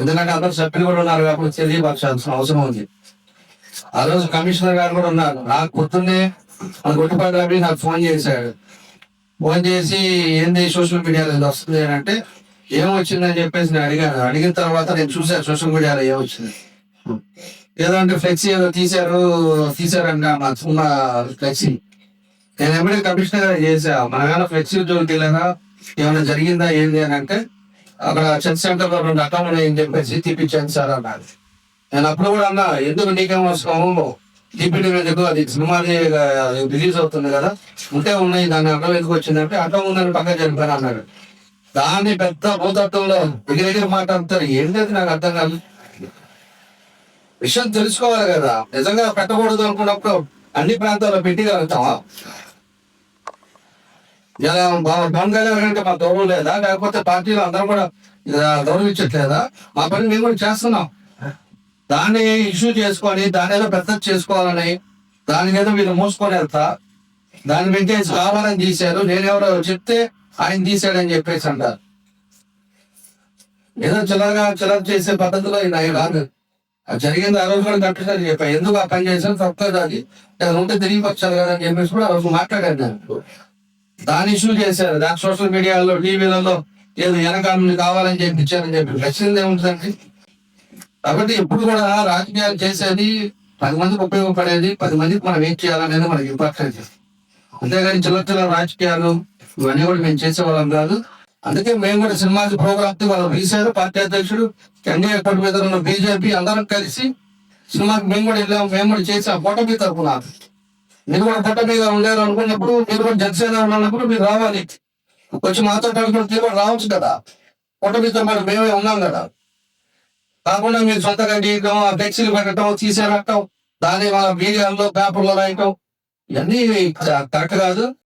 ఎందుకంటే అందరు సభ్యులు కూడా ఉన్నారు కాబట్టి తెలియపరచాల్సిన అవసరం ఉంది. ఆ రోజు కమిషనర్ గారు కూడా ఉన్నారు. నాకు పొద్దున్నే మన గుట్టిపాటి రవి నాకు ఫోన్ చేశాడు. ఫోన్ చేసి ఏంది సోషల్ మీడియాలో ఇది వస్తుంది అని అంటే ఏం వచ్చిందని చెప్పేసి నేను అడిగాను. అడిగిన తర్వాత నేను చూసాను సోషల్ మీడియాలో ఏమొచ్చింది. ఏదో అంటే ఫ్లెక్సీ ఏదో తీశారు తీశారంట మా సినిమా ఫ్లెక్సీ. నేను ఎప్పుడైనా కమిషనర్ గారు మన ఏమైనా ఫ్లెక్సీ ఉద్యోగం తెలియదా ఏమైనా జరిగిందా? ఏంది అని అంటే అక్కడ చెక్ సెంటర్లో రెండు అకౌంట్ ఉన్నాయని చెప్పేసి తీపిచ్చాను సార్ అన్నారు నేను అప్పుడు కూడా అన్నా ఎందుకు నీకేం వస్తాము తీపిటి ఎందుకు? అది సినిమాది రిలీజ్ అవుతుంది కదా. ఉంటే ఉన్నాయి దాని అటం ఎందుకు వచ్చిందంటే అడ్డం ఉందని పక్కన చనిపోయిన అన్నాడు. దాన్ని పెద్ద భూతత్వంలో దగ్గర మాట అంటారు. ఏంటది నాకు అర్థం కాదు. విషయం తెలుసుకోవాలి కదా. నిజంగా పెట్టకూడదు అనుకున్నప్పుడు అన్ని ప్రాంతాల్లో పెట్టగలుగుతామా ఇలా పవన్ కళ్యాణ్ అంటే మా గౌరవం లేదా? లేకపోతే పార్టీలో అందరం కూడా ఇలా గౌరవించట్లేదా మా పని మేము కూడా చేస్తున్నాం. దాన్ని ఇష్యూ చేసుకొని దాని ఏదో పెద్ద చేసుకోవాలని దాని మీద వీళ్ళు మోసుకొని వెళ్తా. దాని పెట్టేసి కావాలని తీశారు. నేనెవరో చెప్తే ఆయన తీశాడని చెప్పేసి అంటారు. ఏదో చిల్లరగా చిల్లర చేసే పద్ధతిలో నాయ కాదు. అది జరిగింది ఆ రోజు కూడా కమిషనర్ చెప్పాను ఎందుకు ఆ పని చేశాను తప్పదు అది. ఉంటే తిరిగి వచ్చారు కదా అని చెప్పేసి కూడా ఆ రోజు మాట్లాడాను నేను. దాని ఇష్యూ చేశారు. దాని సోషల్ మీడియాలో టీవీలలో ఏదో వెనకాల నుండి కావాలని చెప్పి ఇచ్చారని చెప్పి నచ్చింది ఏముంటుందండి కాబట్టి ఎప్పుడు కూడా రాజకీయాలు చేసేది పది మందికి ఉపయోగపడేది పది మందికి మనం ఏం చేయాలనేది మనకి ఇంపార్టెంట్. అంతేగాని చిన్న చిన్న రాజకీయాలు ఇవన్నీ కూడా మేము చేసేవాళ్ళం కాదు. అందుకే మేము కూడా సినిమా ప్రోగ్రామ్ వాళ్ళు పిలిచారు పార్టీ అధ్యక్షుడు ఎన్డీఏ కూటమి మీద ఉన్న బీజేపీ అందరం కలిసి సినిమాకి మేము కూడా వెళ్ళాం మేము కూడా చేసాం కూటమి తరఫున మీరు కూడా కొట్ట మీద ఉండేది అనుకున్నప్పుడు మీరు కూడా జనసేన ఉన్నప్పుడు మీరు రావాలి. వచ్చి మాతో కలిపి మీరు కూడా రావచ్చు కదా. కూటమితో మరి మేమే ఉన్నాం కదా. కాకుండా మీరు సొంతగా గీయటం ఆ ఫ్లెక్సీలు పెట్టడం తీసేరట్టం దాని వాళ్ళ మీడియాలో పేపర్లో రాయటం ఇవన్నీ కరెక్ట్ కాదు.